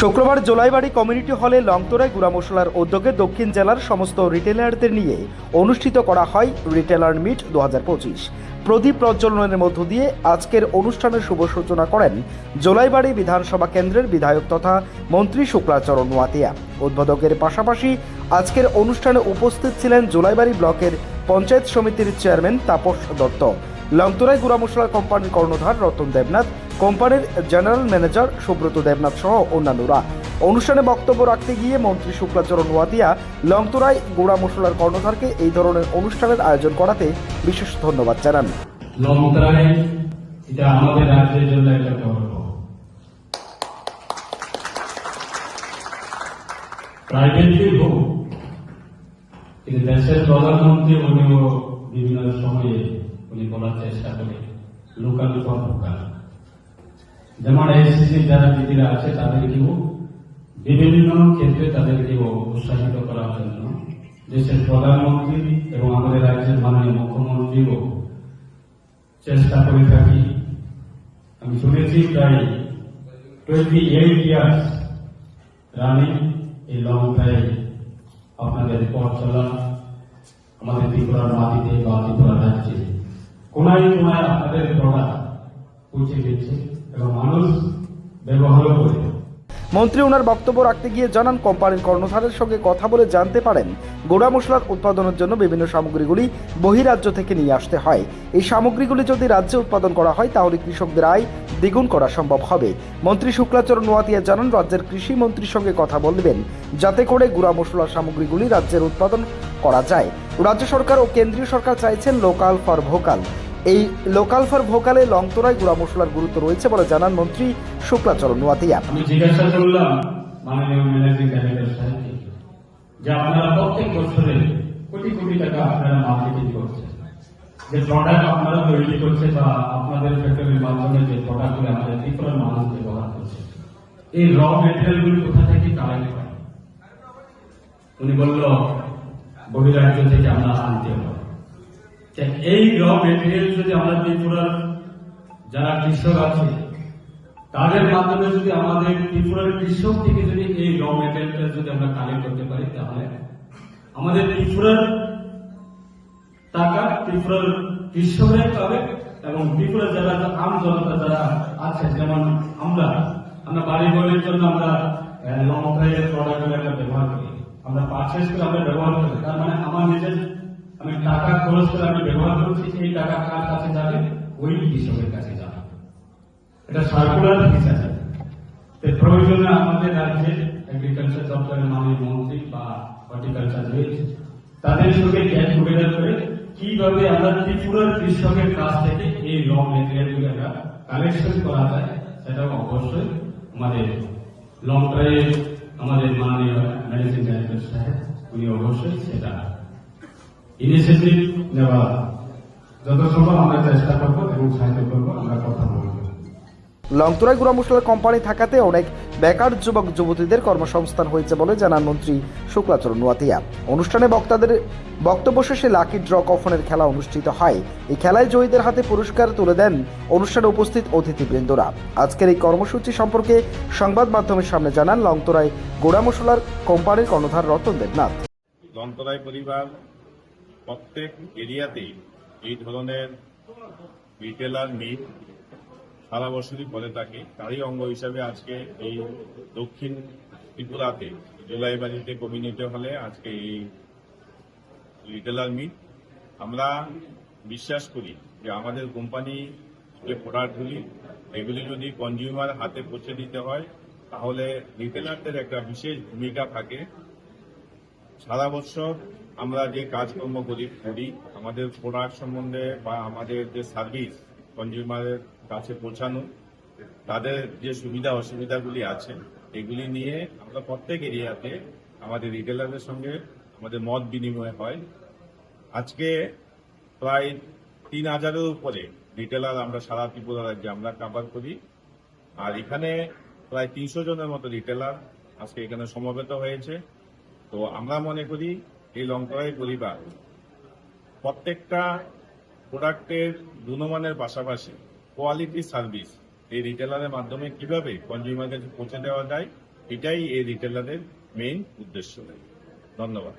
শুক্রবার জোলাইবাড়ি কমিউনিটি হলে লংতরায় গুড়া মশলার উদ্যোগে দক্ষিণ জেলার সমস্ত রিটেলারদের নিয়ে অনুষ্ঠিত করা হয় রিটেলার মিট দু পঁচিশ। প্রদীপ প্রজ্বলনের মধ্য দিয়ে আজকের অনুষ্ঠানের শুভ সূচনা করেন জোলাইবাড়ি বিধানসভা কেন্দ্রের বিধায়ক তথা মন্ত্রী শুক্লাচরণ ওয়াতিয়া। উদ্বোধকের পাশাপাশি আজকের অনুষ্ঠানে উপস্থিত ছিলেন জোলাইবাড়ি ব্লকের পঞ্চায়েত সমিতির চেয়ারম্যান তাপস দত্ত। লংতরায় গুড়া মশলা কোম্পানির কর্ণধার রতন দেবনাথ কোম্পানির জেনারেল ম্যানেজার সুব্রত দেবনাথ সহ অন্যান্যরা। অনুষ্ঠানে বক্তব্য রাখতে গিয়ে মন্ত্রী শুক্লাচরণ ওয়াতিয়া, লংতরাই গুড়া মশলার কর্ণধারকে এই ধরনের অনুষ্ঠানের আয়োজন করাতে বিশেষ ধন্যবাদ জানান। লংতরায় কিন্তু দেশের প্রধানমন্ত্রী উনিও বিভিন্ন সময়ে উনি বলার চেষ্টা করে, লোকাল ফর ভোকাল যেমন এসএসসি যারা দিদিরা আছে, তাদেরকেও বিভিন্ন ক্ষেত্রে তাদেরকেও উৎসাহিত করার জন্য দেশের প্রধানমন্ত্রী এবং আমাদের রাজ্যের মাননীয় মুখ্যমন্ত্রীও চেষ্টা করে থাকি। আমি শুনেছি প্রায় টোয়েন্টি এইট ইয়ার্স রানিং এই লং ড্রাইভ আপনাদের পথ চলা আমাদের ত্রিপুরার মাটিতে বা ত্রিপুরা রাজ্যে। কোনায় কোনায় আপনাদের প্রোডাক্ট পৌঁছে গেছে। মন্ত্রী ওনার বক্তব্য রাখতে গিয়ে জানান, কোম্পানির কর্ণধারের সঙ্গে কথা বলে জানতে পারেন, গোড়া মশলার উৎপাদনের জন্য বিভিন্ন সামগ্রীগুলি বহিরাজ্য থেকে নিয়ে আসতে হয়। এই সামগ্রীগুলি যদি রাজ্যে উৎপাদন করা হয়, তাহলে কৃষকদের আয় দ্বিগুণ করা সম্ভব হবে। মন্ত্রী শুক্লাচরণ নোয়াতিয়া জানান, রাজ্যের কৃষি মন্ত্রীর সঙ্গে কথা বলবেন, যাতে করে গুড়া মশলার সামগ্রীগুলি রাজ্যের উৎপাদন করা যায়। রাজ্য সরকার ও কেন্দ্রীয় সরকার চাইছেন লোকাল ফর ভোকাল এই লোকাল ফর ভোকালে লংতরায় গুড়া মশলার গুরুত্ব রয়েছে বলে জানান মন্ত্রী শুক্লাচরণ নোয়াতিয়া আমি জিজ্ঞাসা করলাম মাননীয় ম্যানেজিং ডাইরেক্টর যে আপনারা প্রত্যেক বছরে কোটি কোটি টাকা আপনারা মার্কেটিং করছেন। যে প্রোডাক্ট আপনারা তৈরি করছে বা আপনাদের ফ্যাক্টরির মাধ্যমে যে প্রোডাক্টগুলো আমাদের মানুষ ব্যবহার করছে, এই র কোথা থেকে কালেক্ট উনি বলল বহিরাজ্য থেকে আমরা আনতে হবে এই র মেটেরিয়াল যদি আমরা ত্রিপুরার যারা কৃষক আছে, তাদের মাধ্যমে যদি আমাদের ত্রিপুরার কৃষক থেকে যদি এই র মেটেরিয়ালটা যদি আমরা কালেক্ট করতে পারি, তাহলে আমাদের ত্রিপুরার টাকা ত্রিপুরার কৃষকরাই পাবে এবং ত্রিপুরার যারা আম জনতা যারা আছে, যেমন আমরা আমরা বাড়ি ঘরের জন্য আমরা লং প্রোডাক্টগুলো আমরা ব্যবহার করি। আমরা পারচেস করে আমরা ব্যবহার করি। তার মানে আমার নিজের আমি টাকা খরচ করে আমি ব্যবহার করছি এই টাকা কার কাছে যাবে? ওই কৃষকের কাছে যাবে। এটা সার্কুলার হিসাবে প্রয়োজনে আমাদের রাজ্যের এগ্রিকালচার দপ্তরের মাননীয় মন্ত্রী বা হর্টিকালচার রয়েছে তাদের সঙ্গে গ্যাস টুগেদার করে কীভাবে আমরা ত্রিপুরার কৃষকের কাছ থেকে এই র মেটেরিয়ালগুলো আমরা কালেকশন করা যায়, সেটাও অবশ্যই আমাদের লং ড্রাইভ আমাদের মাননীয় ম্যানেজিং ডাইরেক্টর সাহেব, উনি অবশ্যই সেটা ইনিশিয়েটিভ নেওয়া যত সম্ভব আমরা চেষ্টা করব এবং সাহায্য করব আমরা কথা বলব। লংতরাই গুড়া মশলার কোম্পানি থাকাতে অনেক বেকার যুবক যুবতীদের কর্মসংস্থান হয়েছে বলে জানান মন্ত্রী শুক্লাচরণ নোয়াতিয়া। অনুষ্ঠানে বক্তাদের বক্তব্য শেষে লাকি ড্র কফনের খেলা অনুষ্ঠিত হয়। এই খেলায় জয়ীদের হাতে পুরস্কার তুলে দেন অনুষ্ঠানে উপস্থিত অতিথিবৃন্দরা। আজকের এই কর্মসূচি সম্পর্কে সংবাদ মাধ্যমের সামনে জানান লংতরাই গোড়া মশলার কোম্পানির কর্ণধার রতন দেবনাথ। লঙ্করাই পরিবার প্রত্যেক এরিয়াতেই এই ধরনের রিটেলার মিট সারা বছরই করে থাকে। তারই অঙ্গ হিসাবে আজকে এই দক্ষিণ ত্রিপুরাতে জুলাইবাড়িতে কমিউনিটি হলে আজকে এই রিটেলার মিট আমরা বিশ্বাস করি যে আমাদের কোম্পানি যে প্রোডাক্টগুলি এগুলি যদি কনজিউমার হাতে পৌঁছে দিতে হয়, তাহলে রিটেলারদের একটা বিশেষ ভূমিকা থাকে। সারা বছর আমরা যে কাজকর্ম করি করি, আমাদের প্রোডাক্ট সম্বন্ধে বা আমাদের যে সার্ভিস কনজিউমারের কাছে পৌঁছানো, তাদের যে সুবিধা অসুবিধাগুলি আছে, এগুলি নিয়ে আমরা প্রত্যেক এরিয়াতে আমাদের রিটেলারদের সঙ্গে আমাদের মত বিনিময় হয়। আজকে প্রায় তিন হাজারের উপরে রিটেলার আমরা সারা ত্রিপুরা রাজ্যে আমরা কাভার করি। আর এখানে প্রায় তিনশো জনের মতো রিটেলার আজকে এখানে সমবেত হয়েছে। তো আমরা মনে করি এই লঙ্করাই পরিবার প্রত্যেকটা প্রোডাক্টের গুণমানের পাশাপাশি কোয়ালিটি সার্ভিস এই রিটেলারের মাধ্যমে কীভাবে কনজিউমারকে পৌঁছে দেওয়া যায়, এটাই এই রিটেলারের মেইন উদ্দেশ্য। ধন্যবাদ।